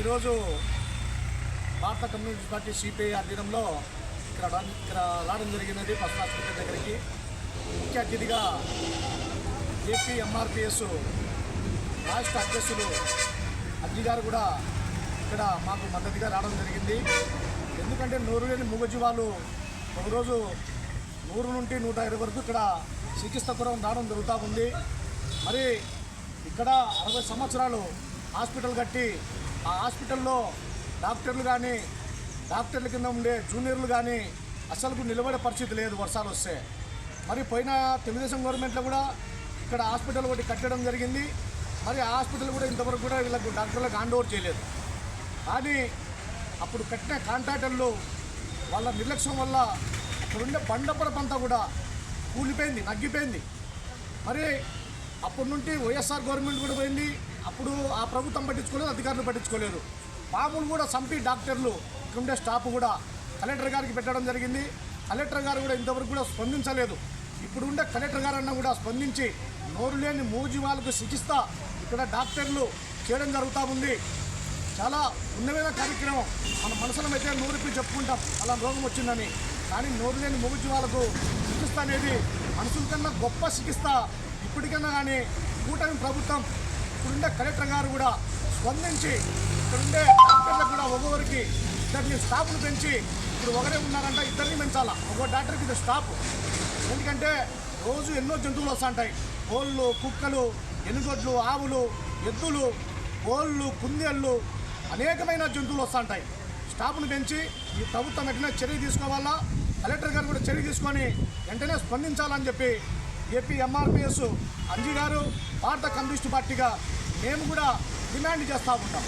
ఈరోజు భారత communist party CPI ఆధీనంలో ఇక్కడ ఇక్కడ రావడం జరిగినది ఫస్ట్ హాస్పిటల్ దగ్గరికి. ముఖ్య అతిథిగా ఏపీ ఎంఆర్పిఎస్ రాష్ట్ర అధ్యక్షులు అజ్జి గారు కూడా ఇక్కడ మాకు మద్దతుగా రావడం జరిగింది. ఎందుకంటే నూరు లేని మూగజీవాలు ఒకరోజు నూరు నుండి నూట ఇరవై వరకు ఇక్కడ చికిత్స కొరం రావడం జరుగుతూ ఉంది. మరి ఇక్కడ అరవై సంవత్సరాలు హాస్పిటల్ కట్టి ఆ హాస్పిటల్లో డాక్టర్లు కానీ డాక్టర్ల కింద ఉండే జూనియర్లు కానీ అసలుకు నిలబడే పరిస్థితి లేదు వర్షాలు వస్తే. మరి పోయిన తెలుగుదేశం గవర్నమెంట్లో కూడా ఇక్కడ హాస్పిటల్ ఒకటి కట్టడం జరిగింది. మరి ఆ హాస్పిటల్ కూడా ఇంతవరకు కూడా వీళ్ళకు డాక్టర్లకు హ్యాండ్ ఓవర్ చేయలేదు. కానీ అప్పుడు కట్టిన కాంట్రాక్టర్లు వాళ్ళ నిర్లక్ష్యం వల్ల అక్కడుండే బండపరపంతా కూడా కూలిపోయింది నగ్గిపోయింది. మరి అప్పటి నుండి వైఎస్ఆర్ గవర్నమెంట్ కూడా పోయింది. అప్పుడు ఆ ప్రభుత్వం పట్టించుకోలేదు అధికారులు పట్టించుకోలేదు. మామూలు కూడా చంపి డాక్టర్లు ఉండే స్టాఫ్ కూడా కలెక్టర్ గారికి పెట్టడం జరిగింది. కలెక్టర్ గారు కూడా ఇంతవరకు కూడా స్పందించలేదు. ఇప్పుడు ఉండే కలెక్టర్ గారన్నా కూడా స్పందించి నోరు లేని మూజీవాలకు చికిత్స ఇక్కడ డాక్టర్లు చేయడం జరుగుతూ ఉంది. చాలా ఉన్నమైన కార్యక్రమం. మన మనసులో అయితే నోరుపి చెప్పుకుంటాం. అలా రోగం వచ్చిందని. కానీ నోరు లేని మోజీ వాళ్ళకు చికిత్స అనేది మనుషుల కన్నా గొప్ప చికిత్స ఇప్పటికన్నా కానీ కూటమి ప్రభుత్వం ఇప్పుడుండే కలెక్టర్ గారు కూడా స్పందించి ఇక్కడుండే డాక్టర్లకు కూడా ఒక్కొక్కరికి ఇద్దరిని స్టాఫ్ను పెంచి ఇప్పుడు ఒకరే ఉన్నారంట ఇద్దరిని పెంచాలా? ఒక్కో డాక్టర్కి ఇది స్టాఫ్. ఎందుకంటే రోజు ఎన్నో జంతువులు వస్తుంటాయి. కోళ్ళు కుక్కలు ఎనుగొడ్లు ఆవులు ఎద్దులు కోళ్ళు కుందేళ్ళు అనేకమైన జంతువులు వస్తుంటాయి. స్టాఫ్ను పెంచి ఈ ప్రభుత్వం వెంటనే చర్య తీసుకోవాలా? కలెక్టర్ గారు కూడా చర్య తీసుకొని వెంటనే స్పందించాలని చెప్పి ఏపీ ఎంఆర్పిఎస్ అంజీ గారు భారత కమ్యూనిస్టు పార్టీగా మేము కూడా డిమాండ్ చేస్తూ ఉంటాం